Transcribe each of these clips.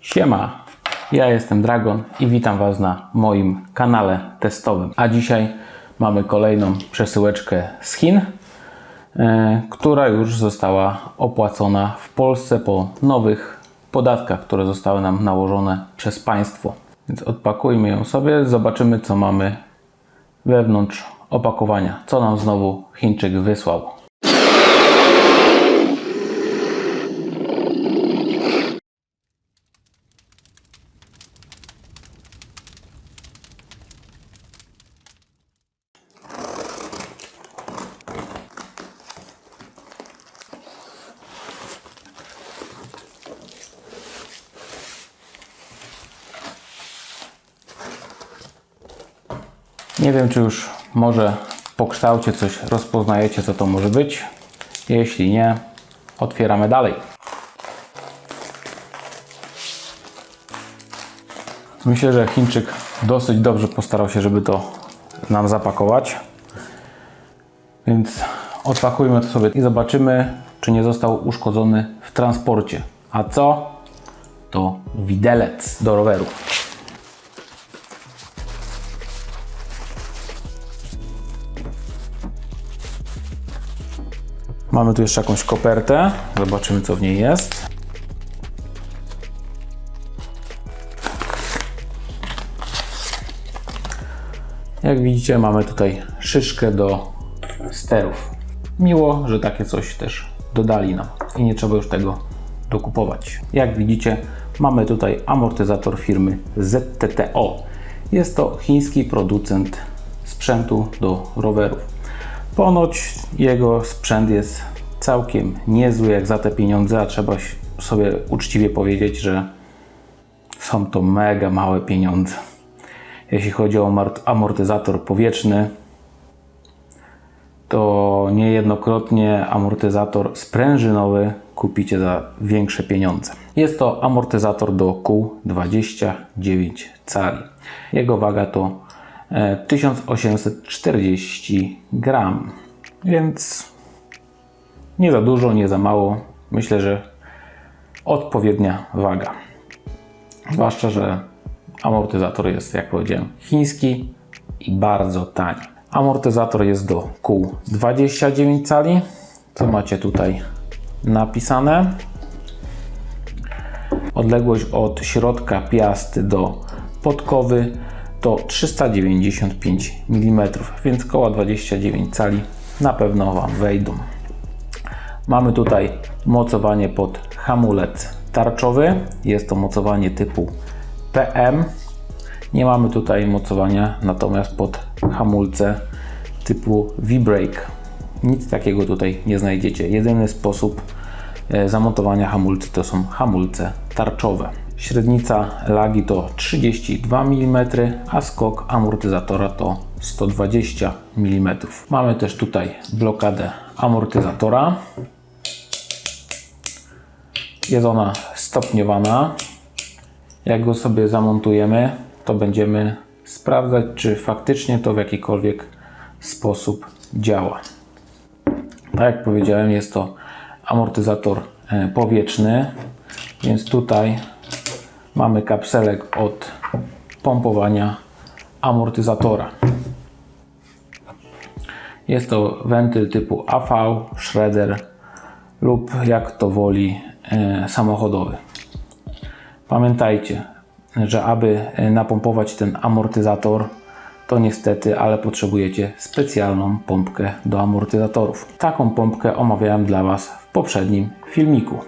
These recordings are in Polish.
Siema, ja jestem Dragon i witam Was na moim kanale testowym. A dzisiaj mamy kolejną przesyłeczkę z Chin, e, która już została opłacona w Polsce po nowych podatkach, które zostały nam nałożone przez państwo. Więc odpakujmy ją sobie, zobaczymy co mamy wewnątrz opakowania, co nam znowu Chińczyk wysłał. Nie wiem, czy już może po kształcie coś rozpoznajecie, co to może być. Jeśli nie, otwieramy dalej. Myślę, że Chińczyk dosyć dobrze postarał się, żeby to nam zapakować. Więc odpakujmy to sobie i zobaczymy, czy nie został uszkodzony w transporcie. A co? To widelec do roweru. Mamy tu jeszcze jakąś kopertę. Zobaczymy, co w niej jest. Jak widzicie, mamy tutaj szyszkę do sterów. Miło, że takie coś też dodali nam i nie trzeba już tego dokupować. Jak widzicie, mamy tutaj amortyzator firmy ZTTO. Jest to chiński producent sprzętu do rowerów. Ponoć jego sprzęt jest całkiem niezły jak za te pieniądze, a trzeba sobie uczciwie powiedzieć, że są to mega małe pieniądze. Jeśli chodzi o amort- amortyzator powietrzny, to niejednokrotnie amortyzator sprężynowy kupicie za większe pieniądze. Jest to amortyzator do kół 29 cali. Jego waga to 1840 gram, więc nie za dużo, nie za mało. Myślę, że odpowiednia waga. Zwłaszcza, że amortyzator jest, jak powiedziałem, chiński i bardzo tani. Amortyzator jest do kół 29 cali, co macie tutaj napisane. Odległość od środka piasty do podkowy to 395 mm, więc koła 29 cali na pewno Wam wejdą. Mamy tutaj mocowanie pod hamulec tarczowy. Jest to mocowanie typu PM. Nie mamy tutaj mocowania natomiast pod hamulce typu V-Brake. Nic takiego tutaj nie znajdziecie. Jedyny sposób e, zamontowania hamulcy to są hamulce tarczowe. Średnica lagi to 32 mm, a skok amortyzatora to 120 mm. Mamy też tutaj blokadę amortyzatora. Jest ona stopniowana. Jak go sobie zamontujemy, to będziemy sprawdzać, czy faktycznie to w jakikolwiek sposób działa. Tak jak powiedziałem, jest to amortyzator e, powietrzny, więc tutaj mamy kapselek od pompowania amortyzatora. Jest to wentyl typu AV, Schroeder lub jak to woli e, samochodowy. Pamiętajcie, że aby e, napompować ten amortyzator, to niestety, ale potrzebujecie specjalną pompkę do amortyzatorów. Taką pompkę omawiałem dla Was w poprzednim filmiku.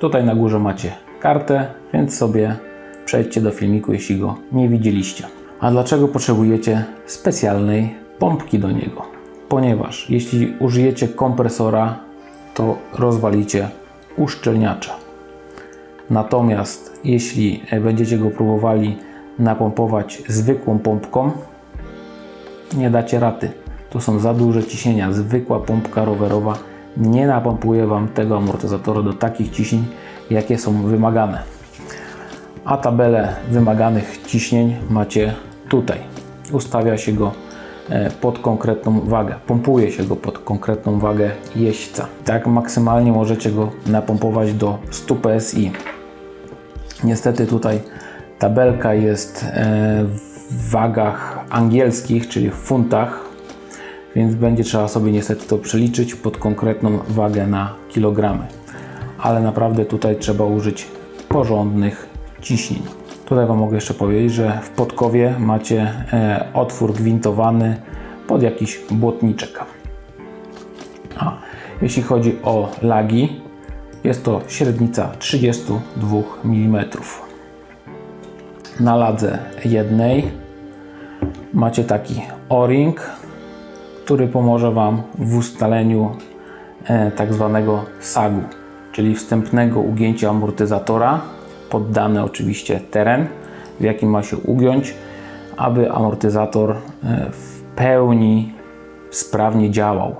Tutaj na górze macie kartę, więc sobie przejdźcie do filmiku, jeśli go nie widzieliście. A dlaczego potrzebujecie specjalnej pompki do niego? Ponieważ jeśli użyjecie kompresora, to rozwalicie uszczelniacza. Natomiast jeśli będziecie go próbowali napompować zwykłą pompką, nie dacie raty. To są za duże ciśnienia. Zwykła pompka rowerowa nie napompuje Wam tego amortyzatora do takich ciśnień, jakie są wymagane. A tabelę wymaganych ciśnień macie tutaj. Ustawia się go e, pod konkretną wagę. Pompuje się go pod konkretną wagę jeźdźca. Tak maksymalnie możecie go napompować do 100 PSI. Niestety tutaj tabelka jest e, w wagach angielskich, czyli w funtach, więc będzie trzeba sobie niestety to przeliczyć pod konkretną wagę na kilogramy. Ale naprawdę tutaj trzeba użyć porządnych ciśnień. Tutaj Wam mogę jeszcze powiedzieć, że w podkowie macie e, otwór gwintowany pod jakiś błotniczek. A, jeśli chodzi o lagi, jest to średnica 32 mm. Na ladze jednej macie taki o-ring, który pomoże Wam w ustaleniu e, tak zwanego sagu, czyli wstępnego ugięcia amortyzatora, poddany oczywiście teren, w jakim ma się ugiąć, aby amortyzator e, w pełni sprawnie działał.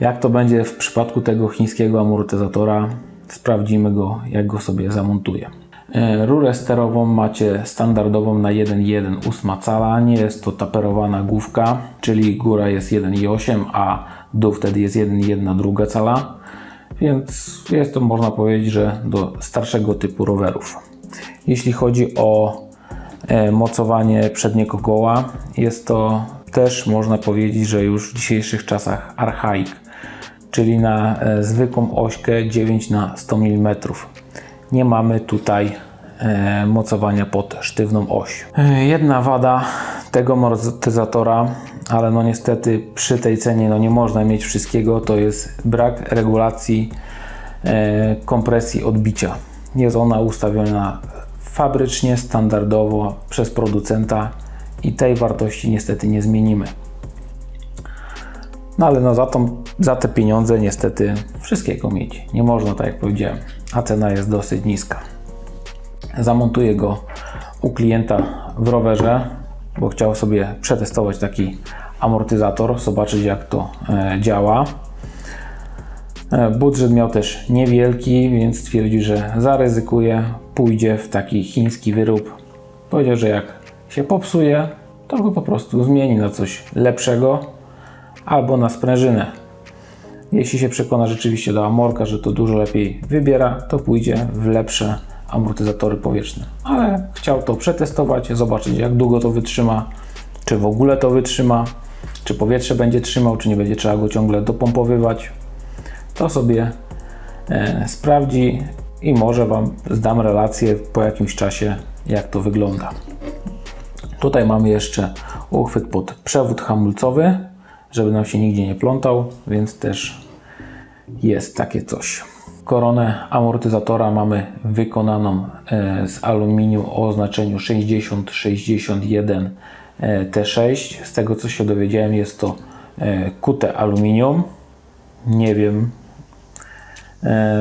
Jak to będzie w przypadku tego chińskiego amortyzatora, sprawdzimy go, jak go sobie zamontuję. E, Rurę sterową macie standardową na 1,1 cala. Nie jest to taperowana główka, czyli góra jest 1,8, a dół wtedy jest 1,1 druga cala. Więc jest to można powiedzieć, że do starszego typu rowerów. Jeśli chodzi o e, mocowanie przedniego koła, jest to też można powiedzieć, że już w dzisiejszych czasach archaik, czyli na e, zwykłą ośkę 9 na 100 mm. Nie mamy tutaj e, mocowania pod sztywną oś. Jedna wada tego amortyzatora, ale no niestety przy tej cenie no nie można mieć wszystkiego, to jest brak regulacji e, kompresji odbicia. Jest ona ustawiona fabrycznie, standardowo przez producenta i tej wartości niestety nie zmienimy. No ale no za, tą, za te pieniądze niestety wszystkiego mieć nie można, tak jak powiedziałem, a cena jest dosyć niska. Zamontuję go u klienta w rowerze, bo chciał sobie przetestować taki amortyzator, zobaczyć jak to e, działa. E, Budżet miał też niewielki, więc stwierdził, że zaryzykuje, pójdzie w taki chiński wyrób. Powiedział, że jak się popsuje, to go po prostu zmieni na coś lepszego albo na sprężynę. Jeśli się przekona rzeczywiście do Amorka, że to dużo lepiej wybiera, to pójdzie w lepsze amortyzatory powietrzne. Ale chciał to przetestować, zobaczyć jak długo to wytrzyma, czy w ogóle to wytrzyma, czy powietrze będzie trzymał, czy nie będzie trzeba go ciągle dopompowywać. To sobie e, sprawdzi i może Wam zdam relację po jakimś czasie, jak to wygląda. Tutaj mamy jeszcze uchwyt pod przewód hamulcowy, żeby nam się nigdzie nie plątał, więc też jest takie coś. Koronę amortyzatora mamy wykonaną e, z aluminium o oznaczeniu 6061 e, T6. Z tego co się dowiedziałem, jest to e, kute aluminium. Nie wiem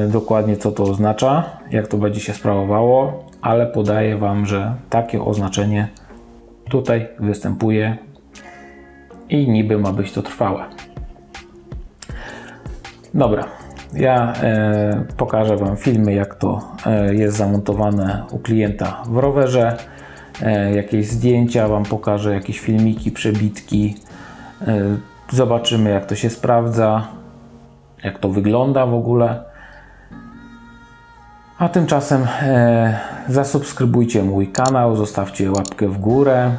dokładnie co to oznacza, jak to będzie się sprawowało, ale podaję Wam, że takie oznaczenie tutaj występuje i niby ma być to trwałe. Dobra, ja e, pokażę Wam filmy, jak to e, jest zamontowane u klienta w rowerze. E, jakieś zdjęcia Wam pokażę, jakieś filmiki, przebitki. E, zobaczymy, jak to się sprawdza, jak to wygląda w ogóle. A tymczasem e, zasubskrybujcie mój kanał, zostawcie łapkę w górę.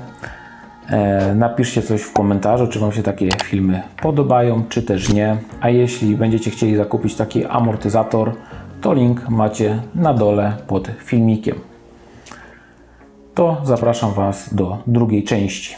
E, napiszcie coś w komentarzu, czy Wam się takie filmy podobają, czy też nie. A jeśli będziecie chcieli zakupić taki amortyzator, to link macie na dole pod filmikiem. To zapraszam Was do drugiej części.